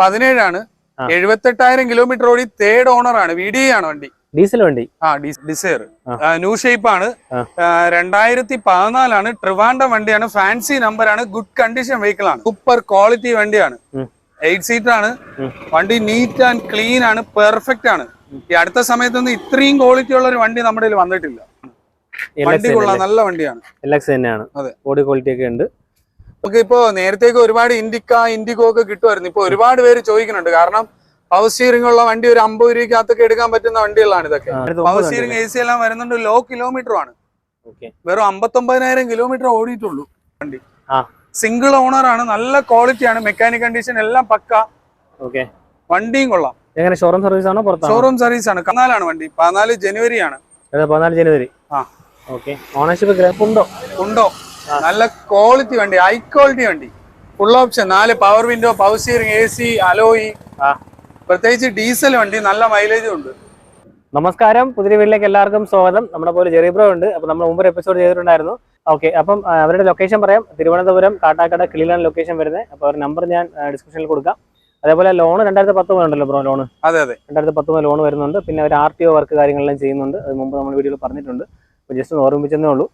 പതിനേഴാണ്. എഴുപത്തെട്ടായിരം കിലോമീറ്റർ ഓടി third owner ആണ് വി ഡി ആണ് വണ്ടി. ഡീസൽ വണ്ടി? ആ ഡിസയർ. ന്യൂ ഷേപ്പ് ആണ് രണ്ടായിരത്തി പതിനാലാണ് ട്രിവാൻഡം വണ്ടിയാണ്. ഫാൻസി നമ്പർ ആണ് ഗുഡ് കണ്ടീഷൻ വെഹിക്കിൾ ആണ് സൂപ്പർ ക്വാളിറ്റി വണ്ടിയാണ്. എയ്റ്റ് സീറ്റർ ആണ് വണ്ടി നീറ്റ് ആൻഡ് ക്ലീൻ ആണ്. പെർഫെക്റ്റ് ആണ്. ഈ അടുത്ത സമയത്തൊന്നും ഇത്രയും ക്വാളിറ്റി ഉള്ള ഒരു വണ്ടി നമ്മുടെ വന്നിട്ടില്ല. വണ്ടി കൊള്ളാം നല്ല വണ്ടിയാണ്. അതെ. ബോഡി ക്വാളിറ്റി ഒക്കെ ഉണ്ട്. നമുക്ക് ഇപ്പോ നേരത്തേക്ക് ഒരുപാട് ഇൻഡിക്ക ഇൻഡിഗോ ഒക്കെ കിട്ടുമായിരുന്നു. ഇപ്പൊ ഒരുപാട് പേര് ചോദിക്കുന്നുണ്ട്. കാരണം പവർ സ്റ്റിയറിംഗ് ഉള്ള വണ്ടി ഒരു അമ്പത് രൂപയ്ക്കകത്തൊക്കെ എടുക്കാൻ പറ്റുന്ന വണ്ടികളാണ് ഇതൊക്കെ. Power steering steering A C എല്ലാം വരുന്നുണ്ട്. ലോ കിലോമീറ്റർ ആണ്. വെറും അമ്പത്തൊമ്പതിനായിരം കിലോമീറ്റർ ഓടിയിട്ടുള്ളൂ വണ്ടി. സിംഗിൾ ഓണർ ആണ്. നല്ല ക്വാളിറ്റി ആണ്. മെക്കാനിക് കണ്ടീഷൻ എല്ലാം പക്ക. ഓക്കെ വണ്ടിയും കൊള്ളാം. എങ്ങനെ? ഷോറൂം സർവീസ് ആണോ ഷോറൂം സർവീസ് ആണ്. പതിനാലാണ് വണ്ടി. പതിനാല് ജനുവരി ആണ് പതിനാല് ജനുവരി. ആ. ഓക്കെ ഓണർഷിപ്പ് ഉണ്ടോ? ഉണ്ടോ? നല്ല ക്വാളിറ്റി വണ്ടി ഹൈ ക്വാളിറ്റി വണ്ടി. ഫുൾ ഓപ്ഷൻ നാല് power window power steering A C alloy പ്രത്യേകിച്ച് ഡീസൽ വണ്ടി നല്ല മൈലേജും ഉണ്ട്. നമസ്കാരം പുതിയ വീട്ടിലേക്ക് എല്ലാവർക്കും സ്വാഗതം. നമ്മുടെ പോലെ ജെറിബ്രോ ഉണ്ട്. അപ്പോൾ നമ്മൾ മുമ്പ് എപ്പിസോഡ് ചെയ്തിട്ടുണ്ടായിരുന്നു. ഓക്കെ അപ്പം അവരുടെ ലൊക്കേഷൻ പറയാം. തിരുവനന്തപുരം കാട്ടാക്കട കിളിലാണ് ലൊക്കേഷൻ വരുന്നത്. അപ്പോൾ അവരുടെ നമ്പർ ഞാൻ ഡിസ്ക്രിപ്ഷനിൽ കൊടുക്കാം. അതേപോലെ ലോൺ രണ്ടായിരത്തി പത്ത് ഉണ്ടല്ലോ ബ്രോ ലോൺ അതെ അതെ. രണ്ടായിരത്തി പത്ത് ലോൺ വരുന്നുണ്ട്. പിന്നെ അവർ ആർ ടി ഒ വർക്ക് കാര്യങ്ങളെല്ലാം ചെയ്യുന്നുണ്ട്. അത് മുമ്പ് നമ്മൾ വീഡിയോയിൽ പറഞ്ഞിട്ടുണ്ട്. അപ്പോൾ ജസ്റ്റ് ഒന്ന് ഓർമ്മിച്ചതേ ഉള്ളൂ.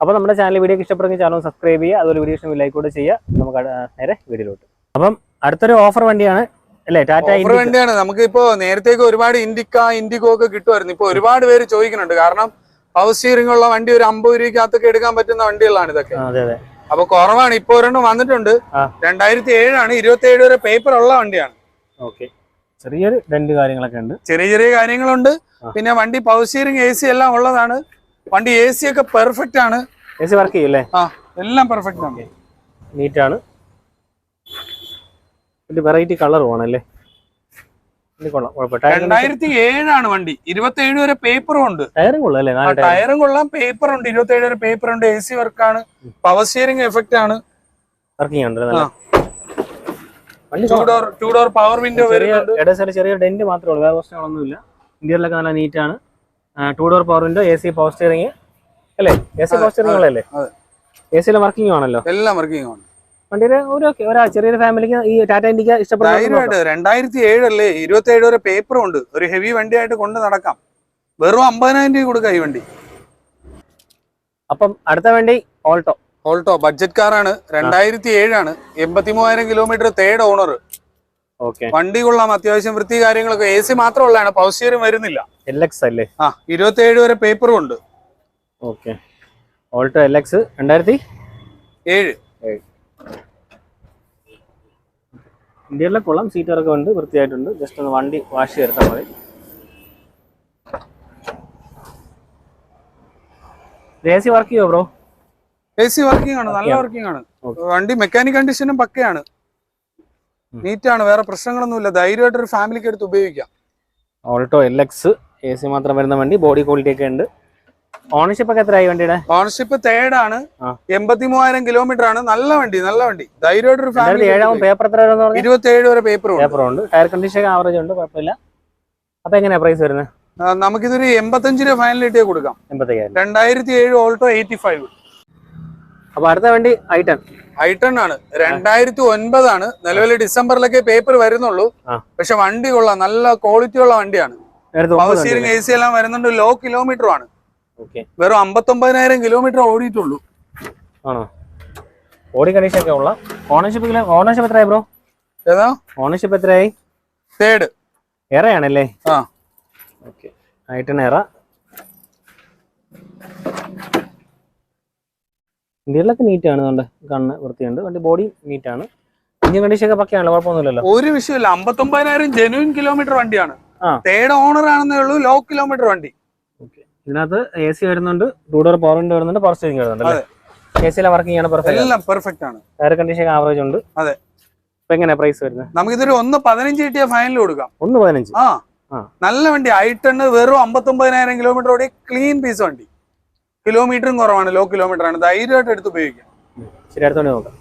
അപ്പോൾ നമ്മുടെ ചാനൽ വീഡിയോ ഇഷ്ടപ്പെടുന്ന ചാനൽ സബ്സ്ക്രൈബ് ചെയ്യുക. അതുപോലെ വീഡിയോ ഇഷ്ടം ലൈക്ക് കൂടെ ചെയ്യുക. നമുക്ക് നേരെ വീഡിയോയിലോട്ട് അപ്പം അടുത്തൊരു ഓഫർ വണ്ടിയാണ്. അല്ലേ? ടാറ്റ ഓഫർ വണ്ടിയാണ്. നമുക്ക് ഇപ്പോ നേരത്തേക്ക് ഒരുപാട് ഇൻഡിക്ക ഇൻഡിഗോ ഒക്കെ കിട്ടുമായിരുന്നു. ഇപ്പൊ ഒരുപാട് പേര് ചോദിക്കുന്നുണ്ട്. കാരണം പവർ സ്റ്റിയറിംഗ് ഉള്ള വണ്ടി ഒരു അമ്പത് രൂപയ്ക്കകത്തൊക്കെ എടുക്കാൻ പറ്റുന്ന വണ്ടികളാണ് ഇതൊക്കെ. അതെ അതെ. അപ്പൊ കുറവാണ്. ഇപ്പൊ ഒരെണ്ണം വന്നിട്ടുണ്ട്. രണ്ടായിരത്തി ഏഴാണ് ഇരുപത്തി ഏഴ് വരെ പേപ്പർ ഉള്ള വണ്ടിയാണ്. ഓക്കെ ചെറിയൊരു രണ്ട് കാര്യങ്ങളൊക്കെ ഉണ്ട്. ചെറിയ ചെറിയ കാര്യങ്ങളുണ്ട്. പിന്നെ വണ്ടി പവർ സ്റ്റിയറിംഗ് എ സി എല്ലാം ഉള്ളതാണ്. വണ്ടി എ സി ഒക്കെ പെർഫെക്റ്റ് ആണ്. എ സി വർക്ക് ചെയ്യും ആ എല്ലാം പെർഫെക്റ്റ് ആണ്. നീറ്റാണ് ഒരു വെറൈറ്റി കളർ വേണല്ലേ രണ്ടായിരത്തി ഏഴാണ് വണ്ടി. ഇരുപത്തി ഏഴ് വരെ പേപ്പറും ഉണ്ട്. ടയറും കൊള്ളാം ടയറും കൊള്ളാം. പേപ്പർ ഉണ്ട്. ഇരുപത്തി ഏഴ് വരെ പേപ്പർ ഉണ്ട്. എ സി വർക്കാണ് പവർ സ്റ്റിയറിംഗ് എഫക്റ്റ് ആണ്. വർക്കിംഗ് ഉണ്ട് ടൂ ഡോർ പവർ വിൻഡോ ചെറിയ ചെറിയ ഡെന്റ് മാത്രമേ ഉള്ളൂ. വേറെ പ്രശ്നങ്ങളൊന്നുമില്ല. ഇന്ത്യയിലൊക്കെ നല്ല നീറ്റാണ് two door power window A C power steering അല്ലേ? എ സി പവർ സ്റ്റിയറിംഗ് അതെ. എ സിയിലെ വർക്കിംഗ് ആണല്ലോ? എല്ലാം വർക്കിംഗ് ആണ്. വണ്ടിയുടെ ഒരു ഓക്കെ ഒരാ ചെറിയൊരു ഫാമിലിക്ക് ഈ ടാറ്റ ഇന്ത്യയ്ക്ക് ഇഷ്ടപ്പെടുന്ന രണ്ടായിരത്തി ഏഴല്ലേ ഇരുപത്തി ഏഴ് വരെ പേപ്പറും ഉണ്ട്. ഒരു ഹെവി വണ്ടിയായിട്ട് കൊണ്ട് നടക്കാം. വെറും അമ്പതിനായിരം രൂപ കൊടുക്കാം ഈ വണ്ടി. അപ്പം അടുത്ത വണ്ടി ഓൾട്ടോ ഓൾട്ടോ ബഡ്ജറ്റ് കാറാണ് രണ്ടായിരത്തി ഏഴാണ് എൺപത്തി മൂവായിരം കിലോമീറ്റർ തേർഡ് ഓണർ ഓക്കെ വണ്ടി കൊള്ളാം. അത്യാവശ്യം വൃത്തി കാര്യങ്ങളൊക്കെ. എ സി മാത്രമുള്ളതാണ് പവർ സ്റ്റിയറിംഗ് വരുന്നില്ല. എൽ എക്സ് അല്ലേ? ആ ഇരുപത്തി ഏഴ് വരെ പേപ്പറും ഉണ്ട്. ഓക്കെ ഓൾട്ടോ എൽ എക്സ് രണ്ടായിരത്തി ഏഴ്. ഇന്ത്യയിലെ കുളം സീറ്ററൊക്കെ ഉണ്ട് വൃത്തിയായിട്ടുണ്ട്. ജസ്റ്റ് ഒന്ന് വണ്ടി വാഷ് ചെയ്താൽ മതി. എ സി വർക്ക് ചെയ്യോ ബ്രോ എ സി വർക്കിംഗ് ആണ് നല്ല വർക്കിംഗ് ആണ്. വണ്ടി മെക്കാനിക് കണ്ടീഷനും പക്കയാണ്. നീറ്റാണ് വേറെ പ്രശ്നങ്ങളൊന്നുമില്ല. ധൈര്യമായിട്ട് ഒരു ഫാമിലിക്ക് എടുത്ത് ഉപയോഗിക്കാം. Alto L X A C മാത്രം വരുന്ന വണ്ടി ബോഡി ക്വാളിറ്റി ഒക്കെ ഉണ്ട്. ഓണർഷിപ്പ് ഒക്കെ എത്രയായി വണ്ടിയുടെ? ഓണർഷിപ്പ് തേർഡ് ആണ്. എൺപത്തി മൂവായിരം കിലോമീറ്റർ ആണ്. നല്ല വണ്ടി നല്ല വണ്ടി. ധൈര്യമായിട്ട് ഒരു ഫാമിലി ഏഴാവും പേപ്പർ എത്ര വരെ ഉണ്ട്. പേപ്പർ ഉണ്ട്. ടയർ കണ്ടീഷൻ ആവറേജ് ഉണ്ട് കുഴപ്പമില്ല. അപ്പൊ എങ്ങനെയാ പ്രൈസ് വരുന്നത്? നമുക്കിതൊരു എൺപത്തഞ്ച് രൂപ ഫൈനൽ ഇട്ടേ കൊടുക്കാം. രണ്ടായിരത്തി ഏഴ് ഓൾട്ടോ എയ്റ്റി ഫൈവ് അപ്പൊ അടുത്ത വണ്ടി ഐ ഐട്ടൺ ആണ്. രണ്ടായിരത്തി ഒൻപതാണ് നിലവിൽ ഡിസംബറിലൊക്കെ പേപ്പർ വരുന്നുള്ളൂ. പക്ഷെ വണ്ടി കൊള്ളാം. നല്ല ക്വാളിറ്റി ഉള്ള വണ്ടിയാണ്. പവർ സ്റ്റിയറിംഗ് എ സി എല്ലാം വരുന്നുണ്ട്. ലോ കിലോമീറ്റർ ആണ്. വെറും അമ്പത്തൊമ്പതിനായിരം കിലോമീറ്റർ ഓടിയിട്ടുള്ളൂ. ആണോ? ഓടി കണ്ടീഷൻ ഒക്കെ ഉള്ള ഓണർഷിപ്പ് ഓണർഷിപ്പ് എത്രയായി ബ്രോ ഏതാ? ഓണർഷിപ്പ് എത്രയായി? തേർഡ് എറയാണല്ലേ ആ. ഓക്കെ ആയിട്ടാണ് എറ ഇന്ത്യയിലൊക്കെ നീറ്റാണ് കണ്ട് കണ്ണ് വൃത്തിയുണ്ട്. വണ്ടി ബോഡി നീറ്റാണ് ഇഞ്ചിൻ കണ്ടീഷൻ ഒക്കെ പക്കയാണല്ലോ കുഴപ്പമൊന്നുമില്ലല്ലോ. ഒരു വിഷയമില്ല അമ്പത്തൊമ്പതിനായിരം ജെനുവിൻ കിലോമീറ്റർ വണ്ടിയാണ്. തേർഡ് ഓണർ ആണെന്നേ ഉള്ളൂ ലോ കിലോമീറ്റർ വണ്ടി. ഇതിനകത്ത് എ സി വരുന്നുണ്ട് ടൂ ഡോർ പവർ വിൻഡോ വരുന്നുണ്ട് പവർ സ്റ്റിയറിംഗ് വരുന്നുണ്ട് എ സിയിലെ വർക്കിംഗ് ആണ് പെർഫെക്റ്റ് എല്ലാം പെർഫെക്റ്റ് ആണ്. എയർ കണ്ടീഷൻ ആവറേജ് ഉണ്ട്. അതെ. അപ്പൊ എങ്ങനെയാ പ്രൈസ് വരുന്നത്? നമുക്ക് ഇതൊരു ഒന്ന് പതിനഞ്ച് കിട്ടിയ ഫൈനൽ കൊടുക്കാം. ഒന്ന് പതിനഞ്ച്. ആ. നല്ല വണ്ടി ഐട്ടണ് വെറും അമ്പത്തൊമ്പതിനായിരം കിലോമീറ്റർ ഓടി ക്ലീൻ പീസ് വണ്ടി. കിലോമീറ്ററും കുറവാണ് ലോ കിലോമീറ്റർ ആണ്. ധൈര്യമായിട്ട് എടുത്ത് ഉപയോഗിക്കാം. ശരി അടുത്തോണ്ട് നോക്കാം.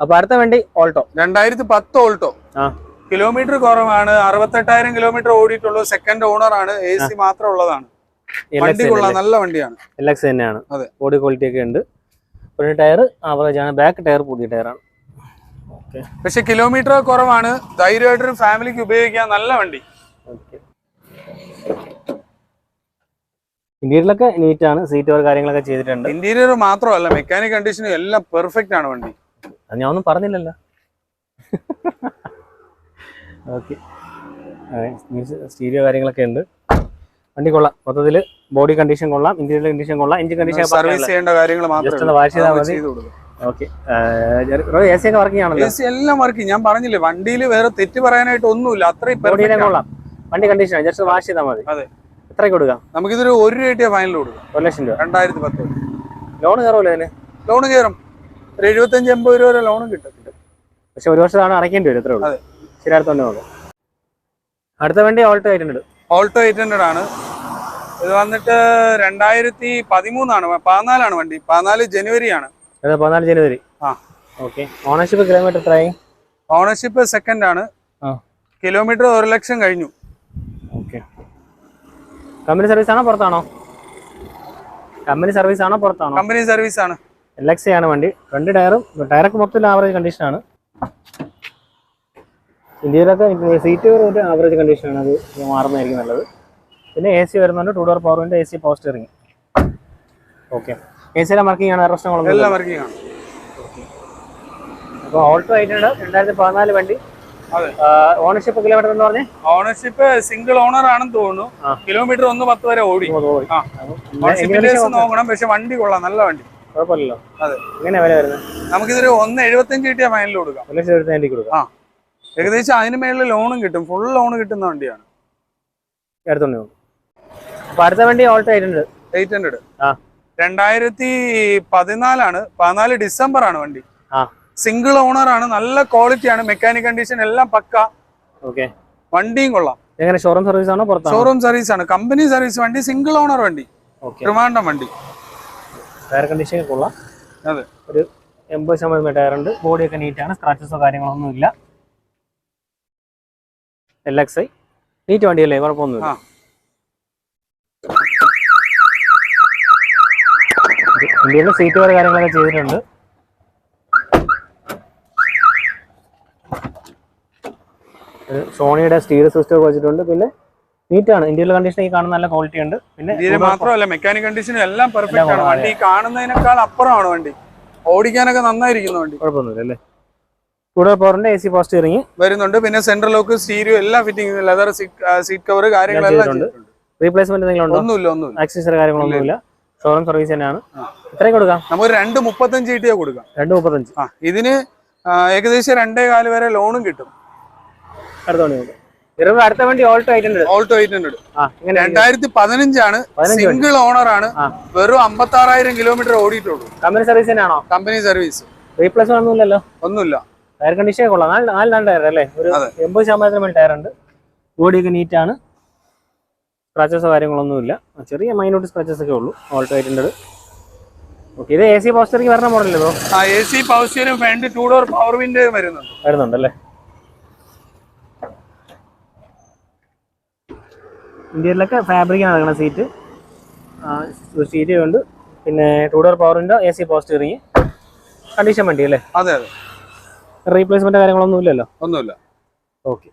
അപ്പൊ അടുത്ത വണ്ടി ഓൾട്ടോ രണ്ടായിരത്തി പത്ത് ഓൾട്ടോ ആ. കിലോമീറ്റർ കുറവാണ്. അറുപത്തെട്ടായിരം കിലോമീറ്റർ ഓടിയിട്ടുള്ളൂ സെക്കൻഡ് ഓണർ ആണ്. എ സി മാത്രം ഉള്ളതാണ്. വണ്ടി കൊള്ളാം. നല്ല വണ്ടിയാണ്. എൽ എക്സ് തന്നെയാണ്. അതെ. ബോഡി ക്വാളിറ്റി ഒക്കെ ഉണ്ട്. ഒരു ടയർ ആവറേജ് ആണ്. ബാക്ക് ടയർ പുതിയ ടയറാണ് പക്ഷെ കിലോമീറ്റർ കുറവാണ്. ധൈര്യമായിട്ട് ഒരു ഫാമിലിക്ക് ഉപയോഗിക്കാൻ നല്ല വണ്ടി. ഇന്റീരിയറിലൊക്കെ നീറ്റ് ആണ്. സീറ്റ് കാര്യങ്ങളൊക്കെ ചെയ്തിട്ടുണ്ട്. ഇന്റീരിയർ മാത്രമല്ല മെക്കാനിക് കണ്ടീഷനും എല്ലാം പെർഫെക്റ്റ് ആണ് വണ്ടി. അത് ഞാൻ ഒന്നും പറഞ്ഞില്ലല്ലോ. ഓക്കെ. സ്റ്റീരിയോ കാര്യങ്ങളൊക്കെ ഉണ്ട്. വണ്ടി കൊള്ളാം. മൊത്തത്തിൽ ബോഡി കണ്ടീഷൻ കൊള്ളാം ഇന്ത്യയിലെ കണ്ടീഷൻ കൊള്ളാം എഞ്ചിൻ കണ്ടീഷൻ സർവീസ് ചെയ്യേണ്ട കാര്യങ്ങൾ ഒന്ന് വാഷ് ചെയ്താൽ മതി. ഓക്കെ. എ സി ഒക്കെ വർക്കിംഗ് ആണല്ലോ? എ സി എല്ലാം വർക്കിംഗ് ഞാൻ പറഞ്ഞില്ലേ വണ്ടിയിൽ വേറെ തെറ്റ് പറയാനായിട്ട് ഒന്നുമില്ല. അത്രയും കൊള്ളാം. വണ്ടി കണ്ടീഷൻ ജസ്റ്റ് വാഷ് ചെയ്താൽ മതി. അതെ. എത്രയ്ക്ക് കൊടുക്കാം? നമുക്കിതൊരു ഒരു രൂപ ഫൈനൽ കൊടുക്കാം. ഒരു ലക്ഷം രൂപ. രണ്ടായിരത്തി പത്ത് ലോൺ കയറുമല്ലോ അതിന്? ലോൺ കയറും. ഒരു എഴുപത്തഞ്ച് എൺപത് രൂപ വരെ ലോണും കിട്ടും. പക്ഷെ ഒരു വർഷത്താണ് അടയ്ക്കേണ്ടി വരും എത്ര ഉള്ളൂ. അതെ. ശരി അടുത്തോണ്ട് നോക്കാം അടുത്ത വണ്ടി Alto eight hundred Alto eight hundred ആണ്. ഇത് വന്നിട്ട് രണ്ടായിരത്തി പതിമൂന്നാണ്. പതിനാലാണ് വണ്ടി. പതിനാല് ജനുവരി ആണ്. അത് പതിനാല് ജനുവരി. ആ. ഓക്കെ ഓണർഷിപ്പ് കിലോമീറ്റർ എത്രയായി? ഓണർഷിപ്പ് സെക്കൻഡ് ആണ്. കിലോമീറ്റർ ഒരു ലക്ഷം കഴിഞ്ഞു. ഓക്കെ കമ്പനി സർവീസ് ആണോ പുറത്താണോ? കമ്പനി സർവീസ് ആണോ പുറത്താണോ? കമ്പനി സർവീസ് ആണ്. എൽ എക്സ് ആണ് വണ്ടി. രണ്ട് ടയറും ടയറൊക്കെ മൊത്തത്തിൽ ആവറേജ് കണ്ടീഷനാണ് ഇന്ത്യയിലൊക്കെ സീറ്റ് ഒരു ആവറേജ് കണ്ടീഷനാണ് അത് മാറുന്നതായിരിക്കും നല്ലത്. പിന്നെ എ സി വരുന്നുണ്ട്. Two door power window A C power steering okay A സിയിലെ വർക്കിംഗ് ആണ്. പ്രശ്നങ്ങളൊന്നും എല്ലാം വർക്കിംഗ് ആണ്. അപ്പോൾ ഓൾട്ടോ ആയിട്ടുണ്ട് രണ്ടായിരത്തി പതിനാല് വണ്ടി. ഓണർഷിപ്പ് കിലോമീറ്റർ എന്ന് പറഞ്ഞേ? ഓണർഷിപ്പ് സിംഗിൾ ഓണർ ആണെന്ന് തോന്നുന്നു. കിലോമീറ്റർ ഒന്ന് പത്ത് വരെ ഓടി. നോക്കണം. പക്ഷെ വണ്ടി കൊള്ളാം. നല്ല വണ്ടി. കുഴപ്പമില്ലല്ലോ. അതെ. എങ്ങനെയാ വില വരുന്നത്? നമുക്കിതൊരു ഒന്ന് എഴുപത്തഞ്ച് കിട്ടിയ ഫൈനലിൽ കൊടുക്കാം. കൊടുക്കാം. ആ. ഏകദേശം അതിന് മേളിൽ ലോണും കിട്ടും. ഫുൾ ലോൺ കിട്ടുന്ന വണ്ടിയാണ്. എടുത്തോണ്ട് പോകും. അപ്പൊ അടുത്ത വണ്ടി ഓൾട്ടോ ആയിട്ടുണ്ട് എയ്റ്റ് ഹൺഡ്രഡ് ആ. രണ്ടായിരത്തി പതിനാലാണ് പതിനാല് ഡിസംബർ ആണ് വണ്ടി. സിംഗിൾ ഓണർ ആണ് നല്ല ക്വാളിറ്റി ആണ് മെക്കാനിക് കണ്ടീഷൻ എല്ലാം പക്ക. ഓക്കെ വണ്ടിയും കൊള്ളാം. എങ്ങനെ ഷോറൂം സർവീസ് ആണോ പുറത്താണോ? ഷോറൂം സർവീസ് ആണ് കമ്പനി സർവീസ് വണ്ടി സിംഗിൾ ഓണർ വണ്ടി. ട്രിവാൻഡം വണ്ടി. ടയർ കണ്ടീഷൻ കൊള്ളാം. അതെ. ഒരു എൺപത് ശതമാനം ടയർ ഉണ്ട്. ബോഡിയൊക്കെ നീറ്റാണ് സ്ക്രാച്ചസോ കാര്യങ്ങളൊന്നും ഇല്ല എൽ എക്സ് ഐ നീറ്റ് വണ്ടിയല്ലേ? കുഴപ്പമൊന്നുമില്ല. ഇന്ത്യയിലെ സീറ്റ് വരെ കാര്യങ്ങളൊക്കെ ചെയ്തിട്ടുണ്ട്. സോണിയുടെ സ്റ്റീൽ സിസ്റ്റം വെച്ചിട്ടുണ്ട്. പിന്നെ നീറ്റാണ് ഇന്ത്യയിലെ കണ്ടീഷൻ ഈ കാണുന്ന നല്ല ക്വാളിറ്റി ഉണ്ട്. പിന്നെ മാത്രമല്ല മെക്കാനിക് കണ്ടീഷനും എല്ലാം പെർഫെക്റ്റ് ആണ്. വണ്ടി കാണുന്നതിനേക്കാൾ അപ്പുറമാണ് വണ്ടി. ഓടിക്കാനൊക്കെ നന്നായിരിക്കുന്നു വണ്ടി. കുഴപ്പമൊന്നുമില്ല അല്ലേ? കൂടുതൽ പവറിന്റെ എ സി പോസ്റ്റ് ഇറങ്ങി. വരുന്നുണ്ട്. പിന്നെ സെന്റർ ലോക്ക് സ്റ്റീരിയോ എല്ലാ ഫിറ്റിംഗ് ലെതർ സീറ്റ് കവർ കാര്യങ്ങളെല്ലാം റീപ്ലേസ്മെന്റ് എന്തെങ്കിലും ഉണ്ടോ ഒന്നുമില്ല ഒന്നുമില്ല. ആക്സസറി കാര്യങ്ങളൊന്നുമില്ല. ഷോറൂം സർവീസ് തന്നെയാണ്. എത്രയും കൊടുക്കാം? നമുക്ക് രണ്ട് മുപ്പത്തഞ്ച് കിട്ടിയാ കൊടുക്കാം. രണ്ട് മുപ്പത്തഞ്ച്. ആ ഇതിന് ഏകദേശം രണ്ടേ കാൽ വരെ ലോണും കിട്ടും. അടുത്ത വണ്ടി അടുത്ത വണ്ടി ഓൾട്ടോ ആയിട്ടുണ്ട് ഓൾട്ടോ എയ്റ്റ് ഹൺഡ്രഡ് രണ്ടായിരത്തി പതിനഞ്ചാണ് സിംഗിൾ ഓണർ ആണ്. വെറും അമ്പത്തി ആറായിരം കിലോമീറ്റർ ഓടിയിട്ടുള്ളൂ. കമ്പനി സർവീസ് തന്നെയാണോ? കമ്പനി സർവീസ് റീപ്ലേസ്മെന്റ് ഒന്നുമില്ലല്ലോ. ഒന്നുമില്ല. ടയർ കണ്ടീഷൻ കൊള്ളാം. നാല് നാല് നാല് ടയർ അല്ലേ? ഒരു. എൺപത് ശതമാനത്തിന് മേൽ ടയർ ഉണ്ട്. ബോഡിയൊക്കെ നീറ്റാണ് സ്ക്രാച്ചസോ കാര്യങ്ങളൊന്നുമില്ല ചെറിയ മൈനോട്ട് സ്ക്രാച്ചസ് ഒക്കെ ഉള്ളൂ. ഓൾട്ടോ ആയിട്ടുണ്ട് ഓക്കെ ഇത് എ സി പോസ്റ്ററിക്ക് വരുന്ന മോഡലല്ലേ ആ A C power steering front two door power window വരുന്നുണ്ട്. വരുന്നുണ്ടല്ലേ? ഇന്ത്യയിലൊക്കെ ഫാബ്രിക്കാണ് നടക്കുന്ന സീറ്റ് സീറ്റ് ഉണ്ട്. പിന്നെ two door power window A C power steering condition വണ്ടി അല്ലേ? അതെ അതെ. റീപ്ലേസ്മെന്റ് കാര്യങ്ങളൊന്നും ഇല്ലല്ലോ? ഒന്നുമില്ല. ഓക്കെ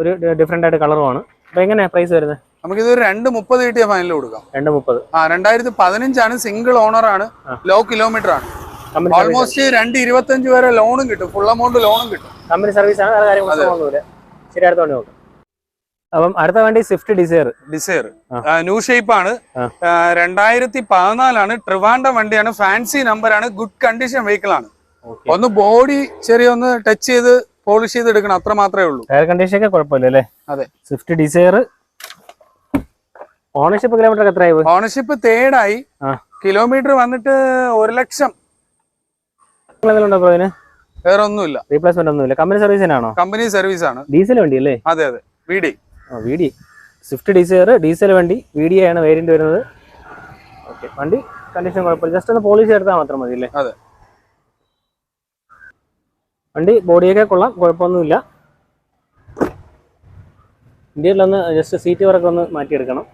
ഒരു ഡിഫറെന്റ് ആയിട്ട് കളറുമാണ് അപ്പൊ എങ്ങനെയാ പ്രൈസ് വരുന്നത്? നമുക്ക് ഇത് രണ്ട് മുപ്പത് കിട്ടിയ ഫൈനൽ കൊടുക്കാം. രണ്ട് മുപ്പത്. ആ രണ്ടായിരത്തി പതിനഞ്ചാണ് സിംഗിൾ ഓണർ ആണ്. ലോ കിലോമീറ്റർ ആണ്. ഓൾമോസ്റ്റ് രണ്ട് ഇരുപത്തി അഞ്ച് വരെ ലോണും കിട്ടും. ഫുൾ എമൗണ്ട് ലോണും കിട്ടും. കമ്പനി സർവീസ് ആണ്. വേറെ കാര്യങ്ങളൊന്നുമില്ല ശരി അടുത്ത വണ്ടി നോക്കാം. അപ്പം അടുത്ത വണ്ടി Swift Dzire Dzire. New shape ആണ്. രണ്ടായിരത്തി പതിനാലാണ് ട്രിവാൻഡം വണ്ടിയാണ്. ഫാൻസി നമ്പർ ആണ്. ഗുഡ് കണ്ടീഷൻ വെഹിക്കിൾ ആണ്. ഒന്ന് ബോഡി ചെറിയ ഒന്ന് ടച്ച് ചെയ്ത് പോളിഷ് ചെയ്ത് എടുക്കണം അത്ര മാത്രമേ ഉള്ളൂ. എയർ കണ്ടീഷൻ ഒക്കെ കുഴപ്പമില്ല അല്ലേ? അതെ. സ്വിഫ്റ്റ് ഡിസയർ ഓണർഷിപ്പ് കിലോമീറ്റർ എത്രയായി? ഓണർഷിപ്പ് തേർഡായി. കിലോമീറ്റർ വന്നിട്ട് ഒരു ലക്ഷം. വേറെ ഒന്നുമില്ല റീപ്ലേസ്മെന്റ് ഒന്നുമില്ല. കമ്പനി സർവീസിനാണോ കമ്പനി സർവീസ് ആണ്. ഡീസൽ വണ്ടി അല്ലേ? അതെ അതെ. V D V D Swift Dzire diesel വണ്ടി വി ഡി ആണ് വേരിയന്റ് വരുന്നത്. ഓക്കെ വണ്ടി കണ്ടീഷൻ കുഴപ്പമില്ല. ജസ്റ്റ് ഒന്ന് പോളിഷ് എടുത്താൽ മാത്രം മതി അല്ലേ? അതെ. വണ്ടി ബോഡിയൊക്കെ കൊള്ളാം കുഴപ്പമൊന്നുമില്ല. ഇന്ത്യയിലൊന്ന് ജസ്റ്റ് സീറ്റ് വർക്ക് ഒന്ന് മാറ്റിയെടുക്കണം.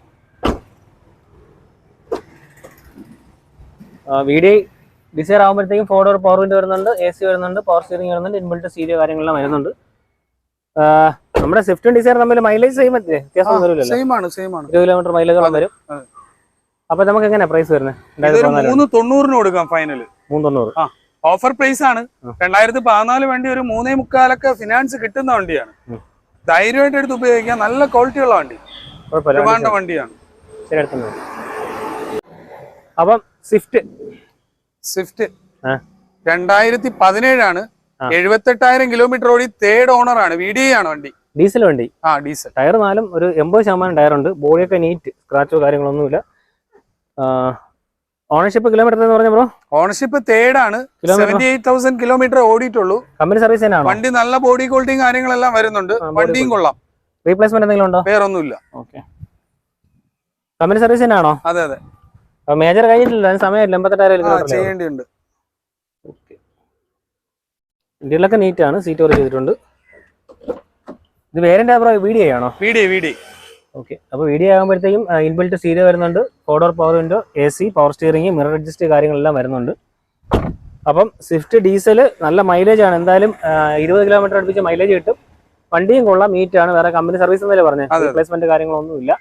വി ഡി ഡിസൈർ ആകുമ്പോഴത്തേക്കും ഫോർ ഡോർ പവർ വിൻഡ് വരുന്നുണ്ട് എ സി വരുന്നുണ്ട് പവർ സ്റ്റിയറിംഗ് വരുന്നുണ്ട് ഇൻബിൾട്ട് സീരിയോ കാര്യങ്ങളെല്ലാം വരുന്നുണ്ട്. നമ്മുടെ സ്വിഫ്റ്റും ഡിസൈർ തമ്മിൽ മൈലേജ് സെയിം വ്യത്യാസം വരില്ലല്ലോ. കിലോമീറ്റർ മൈലേജോളം വരും. അപ്പൊ നമുക്ക് എങ്ങനെയാ പ്രൈസ് വരുന്നത് മൂന്ന് തൊണ്ണൂറിന് കൊടുക്കാം ഫൈനൽ മൂന്ന് തൊണ്ണൂറ്. ഓഫർ പ്രൈസ് ആണ്. രണ്ടായിരത്തി പതിനാല് വണ്ടി ഒരു മൂന്നേ മുക്കാലൊക്കെ ഫിനാൻസ് കിട്ടുന്ന വണ്ടിയാണ്. ധൈര്യമായിട്ട് എടുത്ത് ഉപയോഗിക്കാൻ നല്ല ക്വാളിറ്റി ഉള്ള വണ്ടി. ഒരുപാട് വണ്ടിയാണ്. അപ്പം സ്വിഫ്റ്റ് സ്വിഫ്റ്റ്. രണ്ടായിരത്തി പതിനേഴാണ്. എഴുപത്തെട്ടായിരം കിലോമീറ്റർ ഓടി തേർഡ് ഓണർ ആണ് വി ഡി ആണ് വണ്ടി. ഡീസൽ വണ്ടി. ആ ഡീസൽ ടയർ നാലും ഒരു എൺപത് ശതമാനം ടയർ ഉണ്ട്. ബോഡിയൊക്കെ നീറ്റ് സ്ക്രാച്ചോ കാര്യങ്ങളൊന്നുമില്ല. ഓണർഷിപ്പ് കിലോമീറ്റർ എന്ന് പറഞ്ഞ ബ്രോ ഓണർഷിപ്പ് തേർഡ് ആണ്. സെവന്റി എയ്റ്റ് തൗസൻഡ് കിലോമീറ്റർ ഓടിയിട്ടുള്ളൂ. കമ്പനി സർവീസ് തന്നെയാണ്? വണ്ടി നല്ല ബോഡി ക്വാളിറ്റിയും കാര്യങ്ങളെല്ലാം വരുന്നുണ്ട്. വണ്ടിയും കൊള്ളാം. റീപ്ലേസ്മെന്റ് എന്തെങ്കിലും ഉണ്ടോ വേറൊന്നുമില്ല. ഓക്കെ കമ്പനി സർവീസ് തന്നെയാണോ? അതെ അതെ. മേജർ കഴിഞ്ഞിട്ടില്ല അതിന് സമയമില്ല. എൺപത്തെട്ടായിരം ചെയ്യേണ്ടിയുണ്ട്. ഇന്ത്യയിലൊക്കെ നീറ്റ് ആണ് സീറ്റ് വർക്ക് ചെയ്തിട്ടുണ്ട്. ഇത് വേറെ ബ്രോ വീഡിയോ ആണോ? Video D V D okay അപ്പോൾ വീഡിയോ ആകുമ്പോഴത്തേക്കും ഇൻബിൽറ്റ് സ്റ്റീരിയോ വരുന്നുണ്ട്. Four door power window A C power steering mirror adjust കാര്യങ്ങളെല്ലാം വരുന്നുണ്ട്. അപ്പം സ്വിഫ്റ്റ് ഡീസൽ നല്ല മൈലേജ് ആണ്. എന്തായാലും ഇരുപത് കിലോമീറ്റർ അടുപ്പിച്ച് മൈലേജ് കിട്ടും. വണ്ടിയും കൊള്ളാം മീറ്റ് ആണ്. വേറെ കമ്പനി സർവീസ് എന്നല്ലേ പറഞ്ഞത് റിപ്ലേസ്മെന്റ് കാര്യങ്ങളൊന്നും ഇല്ല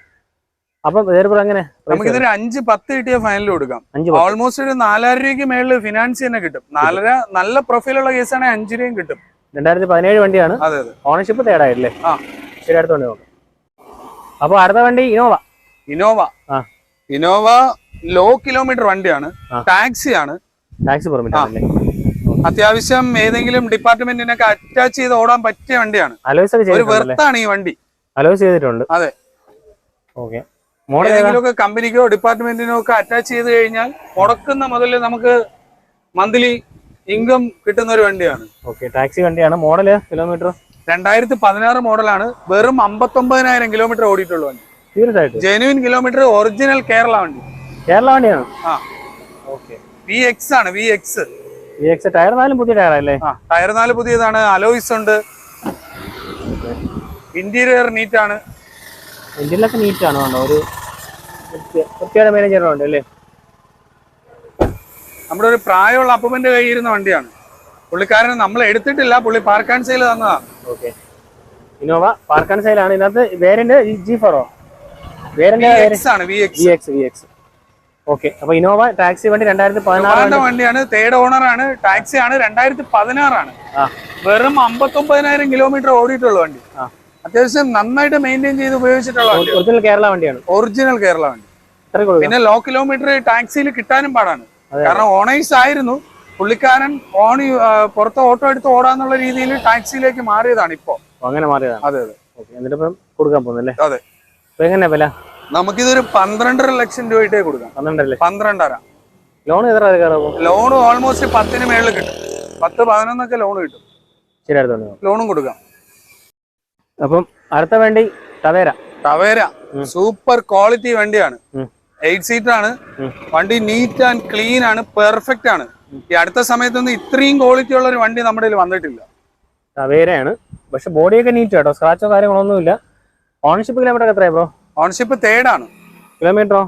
അപ്പം വേറെ എങ്ങനെ? നമുക്കിതൊരു അഞ്ച് പത്ത് കിട്ടിയ ഫൈനലിൽ കൊടുക്കാം. അഞ്ച് ഓൾമോസ്റ്റ് ഒരു നാലായിരം രൂപയ്ക്ക് മേളിൽ ഫിനാൻസ് തന്നെ കിട്ടും. നാലര നല്ല പ്രൊഫൈലുള്ള കേസാണെങ്കിൽ അഞ്ച് രൂപയും കിട്ടും. രണ്ടായിരത്തി പതിനേഴ് വണ്ടിയാണ്. ഓണർഷിപ്പ് തേടായില്ലേ ആ. ശരി അടുത്തോണ്ട് നോക്കാം. അപ്പോൾ അടുത്ത വണ്ടി Innova Innova. Innova low kilometre വണ്ടിയാണ്. ടാക്സിയാണ്. ടാക്സി ആണ് ടാക്സി പെർമിറ്റ് അത്യാവശ്യം ഏതെങ്കിലും ഡിപ്പാർട്ട്മെന്റിനൊക്കെ അറ്റാച്ച് ചെയ്ത് ഓടാൻ പറ്റിയ വണ്ടിയാണ്. ഒരു വെർത്താണ് ഈ വണ്ടി. അലോസ് ചെയ്തിട്ടുണ്ട്. അതെ. ഓക്കെ? ഏതെങ്കിലുമൊക്കെ കമ്പനിക്കോ ഡിപ്പാർട്ട്മെന്റിനോ ഒക്കെ അറ്റാച്ച് ചെയ്ത് കഴിഞ്ഞാൽ മുടക്കുന്ന മുതൽ നമുക്ക് മന്ത്ലി ഇൻകം കിട്ടുന്ന ഒരു വണ്ടിയാണ്. ഓക്കെ ടാക്സി വണ്ടിയാണ്. Model kilometre? രണ്ടായിരത്തി പതിനാറ് മോഡലാണ് വെറും അമ്പത്തൊമ്പതിനായിരം കിലോമീറ്റർ ഓടിയിട്ടുള്ള വണ്ടി. ആയിട്ട് ജെനുവിൻ കിലോമീറ്റർ ഒറിജിനൽ കേരള വണ്ടി. കേരള വണ്ടിയാണ്? ആ. ഓക്കെ. വി എക്സ് ആണ് V X V X tyre നാലും പുതിയ ടയറല്ലേ ആ ടയർ നാല് പുതിയതാണ് അലോയ്സ് ഉണ്ട്. ഇന്റീരിയർ നീറ്റ് ആണ്. ഇന്ത്യയിലൊക്കെ നീറ്റ് ആണ് ഒരു വൃത്തിയുടെ മാനേജർ ഉണ്ട് അല്ലേ? നമ്മുടെ ഒരു പ്രായമുള്ള അപ്പൂപ്പന്റെ കയ്യിൽ ഇരുന്ന വണ്ടിയാണ്. പുള്ളിക്കാരൻ നമ്മൾ എടുത്തിട്ടില്ല. പുള്ളി പാർക്ക് ആൻഡ് സെയിൽ തന്നതാണ് ഓക്കെ ഇന്നോവ പാർക്കാൻ സൈലാണ് ഇതിനകത്ത് വേരന്റ് ജി ഫോറോ ആണ് ഓക്കെ അപ്പൊ ഇന്നോവ ടാക്സി വണ്ടി രണ്ടായിരത്തി പതിനാറ് വണ്ടിയാണ് തേർഡ് ഓണർ ആണ് ടാക്സി ആണ് രണ്ടായിരത്തി പതിനാറാണ് വെറും അമ്പത്തൊമ്പതിനായിരം കിലോമീറ്റർ ഓടിയിട്ടുള്ള വണ്ടി. അത്യാവശ്യം നന്നായിട്ട് മെയിന്റെയിൻ ചെയ്ത് ഉപയോഗിച്ചിട്ടുള്ള വണ്ടി ഒറിജിനൽ കേരള വണ്ടിയാണ്. ഒറിജിനൽ കേരള വണ്ടി. പിന്നെ ലോ കിലോമീറ്റർ ടാക്സിയിൽ കിട്ടാനും പാടാണ്. കാരണം ഓണേഴ്സ് ആയിരുന്നു. പുള്ളിക്കാരൻ ഓണി പുറത്ത് ഓട്ടോ എടുത്ത് ഓടാന്നുള്ള രീതിയിൽ ടാക്സിയിലേക്ക് മാറിയതാണ് ഇപ്പോ. അങ്ങനെ മാറിയതാണ്. അതെ അതെ. എന്നിട്ട് കൊടുക്കാൻ പോകുന്നല്ലേ? അതെ. എങ്ങനെയാ വില? നമുക്കിതൊരു പന്ത്രണ്ടര ലക്ഷം രൂപയിട്ടേ കൊടുക്കാം. പന്ത്രണ്ടല്ലേ പന്ത്രണ്ടര. ലോൺ എത്ര ലോൺ ഓൾമോസ്റ്റ് പത്തിന് മേളിൽ കിട്ടും. പത്ത് പതിനൊന്നൊക്കെ ലോൺ കിട്ടും. ശരി അടുത്ത വണ്ടി നോക്കാം. ലോണും കൊടുക്കാം. അപ്പം അടുത്ത വേണ്ടി ടവേര ടവേര സൂപ്പർ ക്വാളിറ്റി വണ്ടിയാണ്. എയ്റ്റ് സീറ്റ് ആണ് വണ്ടി നീറ്റ് ആൻഡ് ക്ലീൻ ആണ്. പെർഫെക്റ്റ് ആണ്. ഈ അടുത്ത സമയത്തൊന്നും ഇത്രയും ക്വാളിറ്റി ഉള്ള ഒരു വണ്ടി നമ്മുടെ കയ്യിൽ വന്നിട്ടില്ല. ടവേരയാണ് പക്ഷെ ബോഡിയൊക്കെ നീറ്റ് കേട്ടോ. സ്ക്രാച്ചോ കാര്യങ്ങളൊന്നുമില്ല ഓൺഷിപ്പ് കിലോമീറ്റർ എത്രയാ ബ്രോ ഓൺഷിപ്പ് തേർഡാണ് ആണ്. കിലോമീറ്ററോ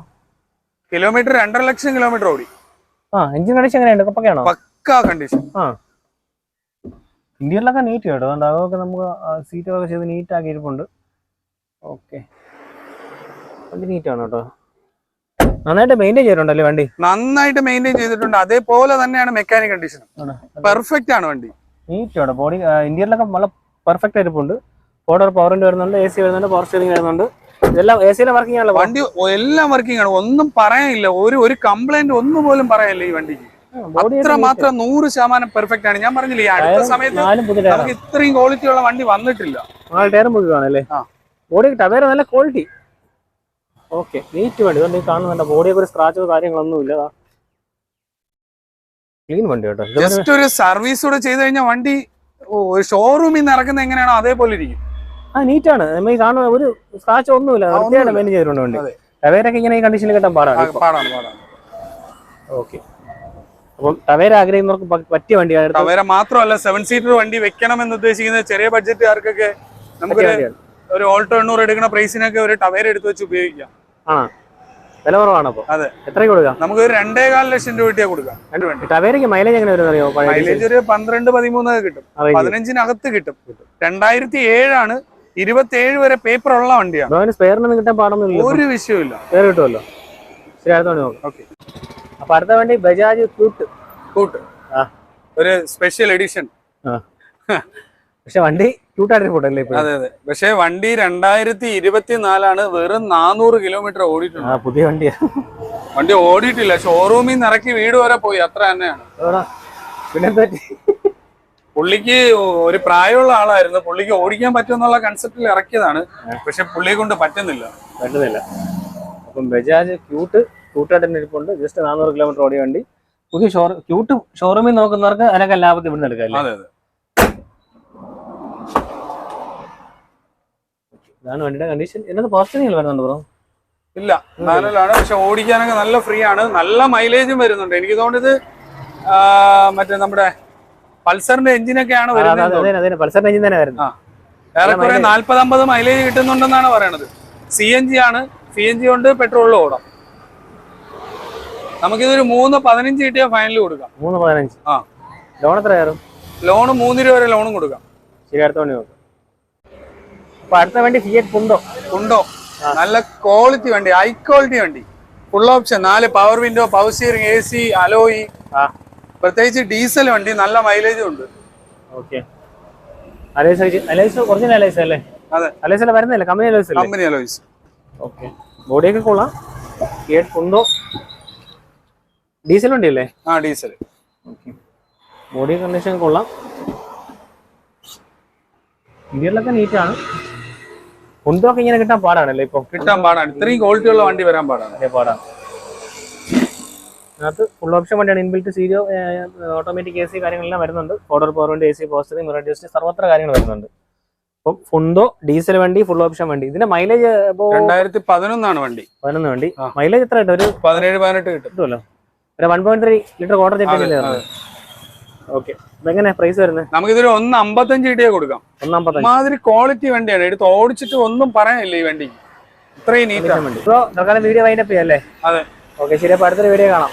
കിലോമീറ്റർ രണ്ടര ലക്ഷം കിലോമീറ്റർ ഓടി. ആ എഞ്ചിൻ കണ്ടീഷൻ എങ്ങനെയുണ്ട്? പക്കയാണോ? പക്കാ കണ്ടീഷൻ ആ. ഇന്ത്യയിലൊക്കെ നീറ്റ് കേട്ടോ. അതുകൊണ്ട് അതൊക്കെ നമുക്ക് സീറ്റൊക്കെ ചെയ്ത് നീറ്റ് ആക്കി ഇരിപ്പുണ്ട്. ഓക്കെ വണ്ടി നീറ്റാണ് കേട്ടോ. നന്നായിട്ട് മെയിന്റെയിൻ ചെയ്തിട്ടുണ്ടല്ലേ വണ്ടി? നന്നായിട്ട് മെയിന്റെയിൻ ചെയ്തിട്ടുണ്ട്. അതേപോലെ തന്നെയാണ് മെക്കാനിക് കണ്ടീഷൻ പെർഫെക്റ്റ് ആണ് വണ്ടി. നീറ്റ് ആണ്. ബോഡി ഇന്ത്യയിലൊക്കെ നല്ല പെർഫെക്റ്റ് ആയിട്ടുണ്ട്. ഓർഡർ പവറിന്റെ വരുന്നുണ്ട് എ സി വരുന്നുണ്ട് പവർ സ്റ്റിയറിംഗ് വരുന്നുണ്ട്. ഇതെല്ലാം എ സിയിലെ വർക്കിംഗ് ആണല്ലോ വണ്ടി എല്ലാം വർക്കിംഗ് ആണ്. ഒന്നും പറയാനില്ല. ഒരു ഒരു കംപ്ലൈന്റ് ഒന്നും പോലും പറയാനില്ല ഈ വണ്ടിക്ക്. അത്ര മാത്രം നൂറ് ശതമാനം പെർഫെക്റ്റ് ആണ്. ഞാൻ പറഞ്ഞില്ലേ ഈ അടുത്ത സമയത്ത് നമുക്ക് ഇത്രയും ക്വാളിറ്റി ഉള്ള വണ്ടി വന്നിട്ടില്ല. ടയർ ടയറും പുതിയതാണല്ലേ ആ. ബോഡി ടവേര നല്ല ക്വാളിറ്റി ഓക്കെ നീറ്റ് വണ്ടി. ഇതുകൊണ്ട് ഈ കാണുന്നുണ്ട് ബോഡിയൊക്കെ ഒരു സ്ക്രാച്ചോ കാര്യങ്ങളൊന്നും ഇല്ല. ക്ലീൻ വണ്ടി കേട്ടോ. ജസ്റ്റ് ഒരു സർവീസ് കൂടെ ചെയ്ത് കഴിഞ്ഞാൽ വണ്ടി ഒരു ഷോറൂമിൽ നിന്ന് ഇറക്കുന്ന എങ്ങനെയാണോ അതേപോലെ ഇരിക്കും. ആ നീറ്റാണ് നമ്മൾ ഈ കാണുന്ന ഒരു സ്ക്രാച്ച് ഒന്നുമില്ല. വൃത്തിയാണ്. മെയിൻ ചെയ്തിട്ടുണ്ട് വണ്ടി. ടവേരൊക്കെ ഇങ്ങനെ ഈ കണ്ടീഷനിൽ കിട്ടാൻ പാടാണ് പാടാണ് പാടാണ്. ഓക്കെ അപ്പം ടവേര ആഗ്രഹിക്കുന്നവർക്ക് പറ്റിയ വണ്ടിയാണ് ടവേര മാത്രമല്ല സെവൻ സീറ്റർ വണ്ടി വെക്കണം എന്ന് ഉദ്ദേശിക്കുന്ന ചെറിയ ബഡ്ജറ്റുകാർക്കൊക്കെ നമുക്ക് ഒരു ഓൾട്ടോ എണ്ണൂറ് എടുക്കുന്ന പ്രൈസിനൊക്കെ ഒരു ടവേര എടുത്ത് വെച്ച് ഉപയോഗിക്കാം. ആ വില കുറവാണ് അപ്പൊ. അതെ. എത്രയ്ക്ക് കൊടുക്കാം? നമുക്ക് ഒരു രണ്ടേകാൽ ലക്ഷം രൂപ കിട്ടിയാ കൊടുക്കാം. രണ്ട് ടവേരയ്ക്ക് മൈലേജ് എങ്ങനെ വരും അറിയോ മൈലേജ് ഒരു പന്ത്രണ്ട് പതിമൂന്നൊക്കെ കിട്ടും. പതിനഞ്ചിനകത്ത് കിട്ടും. രണ്ടായിരത്തി ഏഴാണ് ഇരുപത്തി ഏഴ് വരെ പേപ്പർ ഉള്ള വണ്ടിയാണ്. സ്പെയറിനൊന്നും കിട്ടാൻ പാടൊന്നും ഒരു വിഷയമില്ല സ്പെയർ കിട്ടുമല്ലോ? ശരി അടുത്ത വണ്ടി നോക്കാം. ഓക്കെ. അപ്പൊ അടുത്ത വണ്ടി ബജാജ് കൂട്ട്. കൂട്ട്. ഒരു സ്പെഷ്യൽ എഡിഷൻ പക്ഷെ വണ്ടി ക്യൂട്ടായിട്ട് പോട്ടല്ലേ അല്ലേ അതെ അതെ. പക്ഷേ വണ്ടി രണ്ടായിരത്തി ഇരുപത്തിനാലാണ് വെറും നാനൂറ് കിലോമീറ്റർ ഓടിയിട്ടുണ്ട് പുതിയ വണ്ടിയാ. വണ്ടി ഓടിയിട്ടില്ല. ഷോറൂമിൽ നിന്ന് ഇറക്കി വീട് വരെ പോയി. അത്ര തന്നെയാണ്? പിന്നെ പുള്ളിക്ക് ഒരു പ്രായമുള്ള ആളായിരുന്നു. പുള്ളിക്ക് ഓടിക്കാൻ പറ്റുമെന്നുള്ള കൺസെപ്റ്റിൽ ഇറക്കിയതാണ്. പക്ഷെ പുള്ളിയെ കൊണ്ട് പറ്റുന്നില്ല. പറ്റുന്നില്ല. അപ്പം ബജാജ് ക്യൂട്ട് ക്യൂട്ടായിട്ട് തന്നെ ഇരിപ്പുണ്ട്. ജസ്റ്റ് നാനൂറ് കിലോമീറ്റർ ഓടിയ വണ്ടി. പുതിയ ഷോർ ക്യൂട്ട് ഷോറൂമിൽ നോക്കുന്നവർക്ക് അതിനൊക്കെ ലാഭത്തിൽ ഇവിടുന്ന് എടുക്കാം അതെ അതെ. ഇതാണ് വണ്ടിയുടെ കണ്ടീഷൻ എന്നത് പോസ്റ്റിംഗ് വരുന്നുണ്ട് ബ്രോ ഇല്ല നാലിലാണ് പക്ഷെ ഓടിക്കാനൊക്കെ നല്ല ഫ്രീ ആണ്. നല്ല മൈലേജും വരുന്നുണ്ട്. എനിക്ക് തോന്നുന്നത് മറ്റേ നമ്മുടെ പൾസറിന്റെ എഞ്ചിനൊക്കെയാണ് വരുന്നത് പൾസറിന്റെ എഞ്ചിൻ തന്നെ വരുന്നത്. ഏറെക്കുറെ നാല്പത് അമ്പത് മൈലേജ് കിട്ടുന്നുണ്ടെന്നാണ് പറയണത്. സി എൻ ജി ആണ്. സി എൻ ജി കൊണ്ട് പെട്രോളിൽ ഓടാം. നമുക്കിതൊരു മൂന്ന് പതിനഞ്ച് കിട്ടിയാൽ ഫൈനൽ കൊടുക്കാം. മൂന്ന് പതിനഞ്ച്. ആ. ലോൺ എത്ര കയറും? ലോണ് മൂന്ന് രൂപ വരെ ലോണും കൊടുക്കാം. ശരി അടുത്ത വണ്ടി നോക്കാം. അപ്പൊ അടുത്ത വണ്ടി ഫിയറ്റ് പുണ്ടോ ഉണ്ടോ നല്ല ക്വാളിറ്റി വണ്ടി ഹൈ ക്വാളിറ്റി വണ്ടി. ഫുൾ ഓപ്ഷൻ നാല് power window power steering A C alloy പ്രത്യേകിച്ച് ഡീസൽ വണ്ടി നല്ല മൈലേജും ഉണ്ട്. ഓക്കെ ബോഡിയൊക്കെ കൊള്ളാം. പുണ്ടോ ഡീസൽ വണ്ടി അല്ലേ? ആ ഡീസൽ ബോഡി കണ്ടീഷൻ കൊള്ളാം. ഇന്ത്യയിലൊക്കെ നീറ്റാണ് പുണ്ടൊക്കെ ഇങ്ങനെ കിട്ടാൻ പാടാണല്ലേ ഇപ്പൊ? കിട്ടാൻ പാടാണ്. ഇത്രയും ക്വാളിറ്റി ഉള്ള വണ്ടി വരാൻ പാടാണ്. അതേ പാടാണ്. അതിനകത്ത് ഫുൾ ഓപ്ഷൻ വണ്ടിയാണ്. Inbuilt stereo automatic A C കാര്യങ്ങളെല്ലാം വരുന്നുണ്ട്. Order power A C പോസ്റ്ററിംഗ് mirror just സർവത്ര കാര്യങ്ങൾ വരുന്നുണ്ട്. അപ്പം ഫുണ്ടോ ഡീസൽ വണ്ടി ഫുൾ ഓപ്ഷൻ വണ്ടി. ഇതിന്റെ മൈലേജ് രണ്ടായിരത്തി പതിനൊന്നാണ് വണ്ടി. പതിനൊന്ന് വണ്ടി. മൈലേജ് എത്ര കിട്ടും ഒരു പതിനേഴ് പതിനെട്ട് കിട്ടും. കിട്ടുമല്ലോ ഒരു one point three litre order ചെയ്തിട്ടില്ല. ഓക്കെ ഇതെങ്ങനെ പ്രൈസ് വരുന്നത് ഒന്ന് അമ്പത്തഞ്ച് കിട്ടിയേ കൊടുക്കാം. ഒന്നാമ്പത്തഞ്ച് മാതിരി ക്വാളിറ്റി വണ്ടിയാണ്. എടുത്ത് ഓടിച്ചിട്ട് ഒന്നും പറയാനില്ല ഈ വണ്ടി ഇത്രയും നീറ്റാണ് വണ്ടി. ഇപ്പോൾ തൽക്കാലം വീഡിയോ വൈൻഡപ്പ് ചെയ്യാം അല്ലേ അതെ. ഓക്കെ ശരി അപ്പോൾ അടുത്തൊരു വീഡിയോ കാണാം.